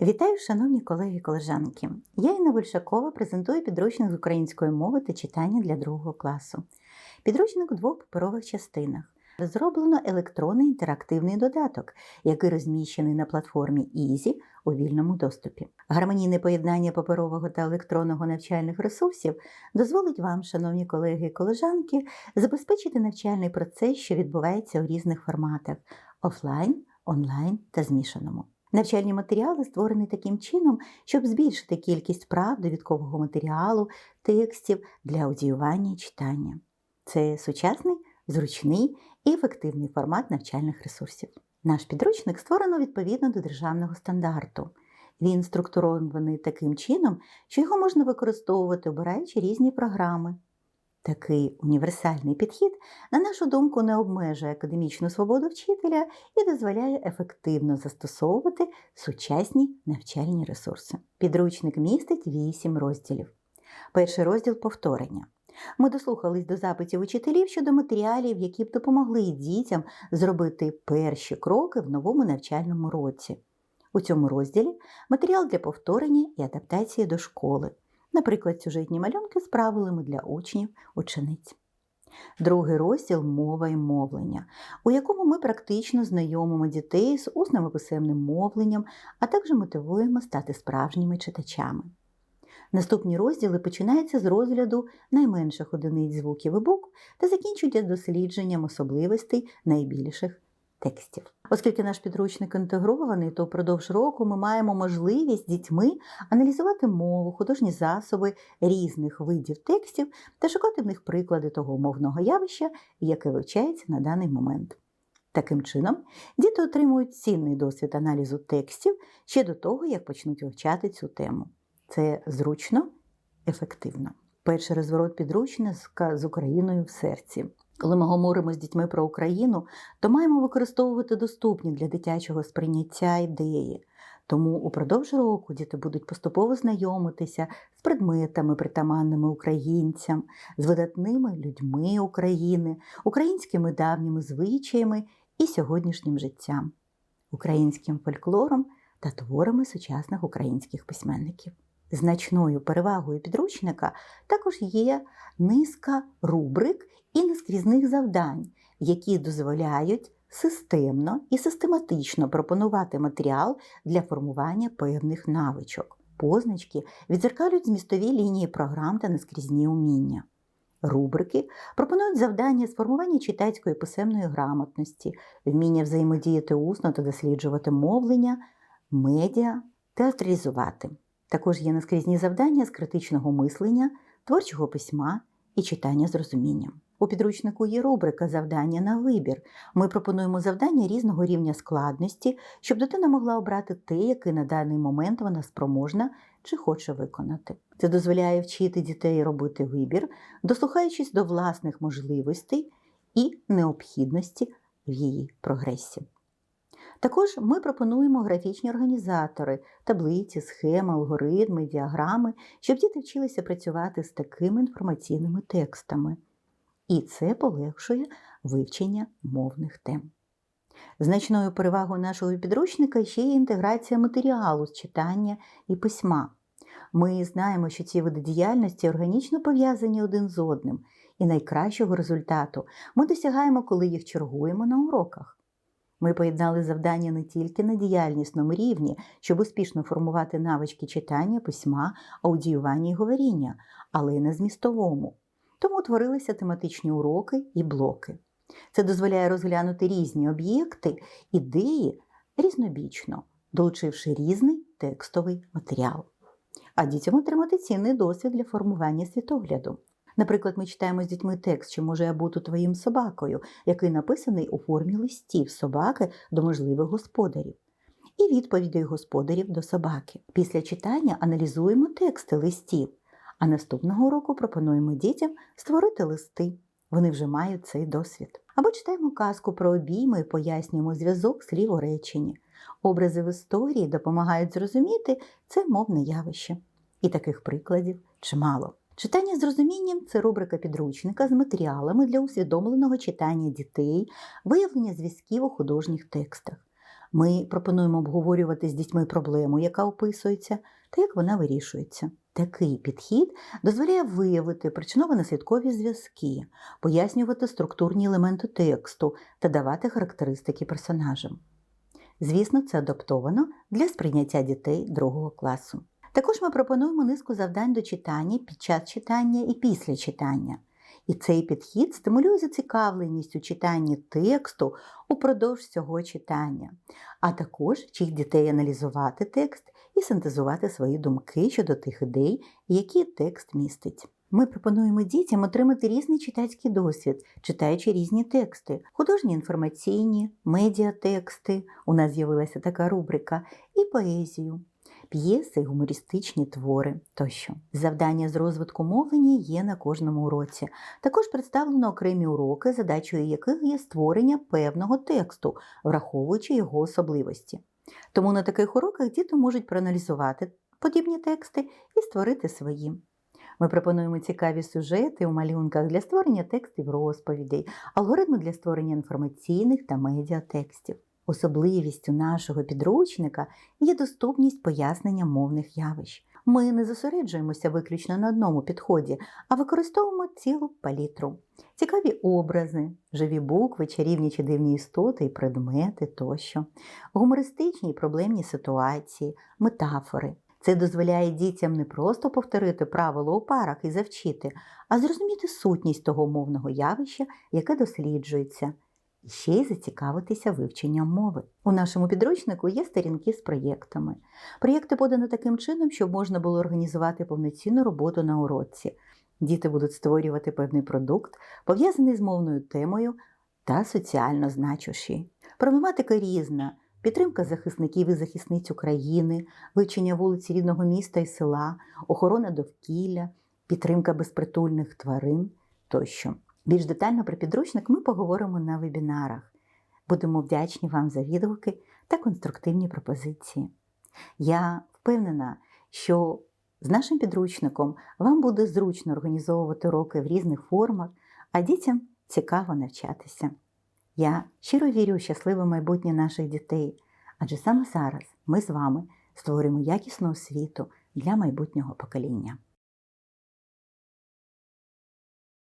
Вітаю, шановні колеги і колежанки. Я Інна Большакова презентую підручник з української мови та читання для другого класу. Підручник у двох паперових частинах. Зроблено електронний інтерактивний додаток, який розміщений на платформі Easy у вільному доступі. Гармонійне поєднання паперового та електронного навчальних ресурсів дозволить вам, шановні колеги і колежанки, забезпечити навчальний процес, що відбувається у різних форматах офлайн, онлайн та змішаному. Навчальні матеріали створені таким чином, щоб збільшити кількість прав довідкового матеріалу, текстів для аудіювання і читання. Це сучасний, зручний і ефективний формат навчальних ресурсів. Наш підручник створено відповідно до державного стандарту. Він структурований таким чином, що його можна використовувати, обираючи різні програми. Такий універсальний підхід, на нашу думку, не обмежує академічну свободу вчителя і дозволяє ефективно застосовувати сучасні навчальні ресурси. Підручник містить 8 розділів. Перший розділ повторення. Ми дослухались до запитів учителів щодо матеріалів, які б допомогли дітям зробити перші кроки в новому навчальному році. У цьому розділі матеріал для повторення і адаптації до школи наприклад, сюжетні малюнки з правилами для учнів, учениць. Другий розділ мова і мовлення, у якому ми практично знайомимо дітей з усним і писемним мовленням, а також мотивуємо стати справжніми читачами. Наступні розділи починаються з розгляду найменших одиниць звуків і букв та закінчуються дослідженням особливостей найбільших текстів. Оскільки наш підручник інтегрований, то впродовж року ми маємо можливість з дітьми аналізувати мову, художні засоби різних видів текстів та шукати в них приклади того мовного явища, яке вивчається на даний момент. Таким чином, діти отримують цінний досвід аналізу текстів ще до того, як почнуть вивчати цю тему. Це зручно, ефективно. Перший розворот підручника з Україною в серці. Коли ми говоримо з дітьми про Україну, то маємо використовувати доступні для дитячого сприйняття ідеї. Тому упродовж року діти будуть поступово знайомитися з предметами, притаманними українцям, з видатними людьми України, українськими давніми звичаями і сьогоднішнім життям, українським фольклором та творами сучасних українських письменників. Значною перевагою підручника також є низка рубрик і наскрізних завдань, які дозволяють системно і систематично пропонувати матеріал для формування певних навичок. Позначки відзеркалюють змістові лінії програм та наскрізні уміння. Рубрики пропонують завдання з формування читацької писемної грамотності, вміння взаємодіяти усно та досліджувати мовлення, медіа, театралізувати. Також є наскрізні завдання з критичного мислення, творчого письма і читання з розумінням. У підручнику є рубрика завдання на вибір. Ми пропонуємо завдання різного рівня складності, щоб дитина могла обрати те, яке на даний момент вона спроможна чи хоче виконати. Це дозволяє вчити дітей робити вибір, дослухаючись до власних можливостей і необхідності в її прогресі. Також ми пропонуємо графічні організатори, таблиці, схеми, алгоритми, діаграми, щоб діти вчилися працювати з такими інформаційними текстами. І це полегшує вивчення мовних тем. Значною перевагою нашого підручника ще є інтеграція матеріалу з читання і письма. Ми знаємо, що ці види діяльності органічно пов'язані один з одним, і найкращого результату ми досягаємо, коли їх чергуємо на уроках. Ми поєднали завдання не тільки на діяльнісному рівні, щоб успішно формувати навички читання, письма, аудіювання і говоріння, але й на змістовому. Тому утворилися тематичні уроки і блоки. Це дозволяє розглянути різні об'єкти, ідеї різнобічно, долучивши різний текстовий матеріал. А дітям отримати цінний досвід для формування світогляду. Наприклад, ми читаємо з дітьми текст, що може я бути твоїм собакою, який написаний у формі листів собаки до можливих господарів, і відповідей господарів до собаки. Після читання аналізуємо тексти листів, а наступного року пропонуємо дітям створити листи. Вони вже мають цей досвід. Або читаємо казку про обійми і пояснюємо зв'язок слів у реченні. Образи в історії допомагають зрозуміти це мовне явище. І таких прикладів чимало. Читання з розумінням це рубрика підручника з матеріалами для усвідомленого читання дітей, виявлення зв'язків у художніх текстах. Ми пропонуємо обговорювати з дітьми проблему, яка описується, та як вона вирішується. Такий підхід дозволяє виявити причинно-наслідкові зв'язки, пояснювати структурні елементи тексту та давати характеристики персонажам. Звісно, це адаптовано для сприйняття дітей другого класу. Також ми пропонуємо низку завдань до читання під час читання і після читання. І цей підхід стимулює зацікавленість у читанні тексту упродовж цього читання, а також вчить дітей аналізувати текст і синтезувати свої думки щодо тих ідей, які текст містить. Ми пропонуємо дітям отримати різний читацький досвід, читаючи різні тексти, художні інформаційні, медіатексти. У нас з'явилася така рубрика, і поезію, п'єси, гумористичні твори тощо. Завдання з розвитку мовлення є на кожному уроці. Також представлено окремі уроки, задачею яких є створення певного тексту, враховуючи його особливості. Тому на таких уроках діти можуть проаналізувати подібні тексти і створити свої. Ми пропонуємо цікаві сюжети у малюнках для створення текстів розповідей, алгоритми для створення інформаційних та медіатекстів. Особливістю нашого підручника є доступність пояснення мовних явищ. Ми не зосереджуємося виключно на одному підході, а використовуємо цілу палітру. Цікаві образи, живі букви, чарівні чи дивні істоти і предмети тощо, гумористичні і проблемні ситуації, метафори. Це дозволяє дітям не просто повторити правило у парах і завчити, а зрозуміти сутність того мовного явища, яке досліджується, ще й зацікавитися вивченням мови. У нашому підручнику є сторінки з проєктами. Проєкти подано таким чином, щоб можна було організувати повноцінну роботу на уроці. Діти будуть створювати певний продукт, пов'язаний з мовною темою та соціально значущий. Проблематика різна. Підтримка захисників і захисниць України, вивчення вулиці рідного міста і села, охорона довкілля, підтримка безпритульних тварин тощо. Більш детально про підручник ми поговоримо на вебінарах. Будемо вдячні вам за відгуки та конструктивні пропозиції. Я впевнена, що з нашим підручником вам буде зручно організовувати уроки в різних формах, а дітям цікаво навчатися. Я щиро вірю у щасливе майбутнє наших дітей, адже саме зараз ми з вами створюємо якісну освіту для майбутнього покоління.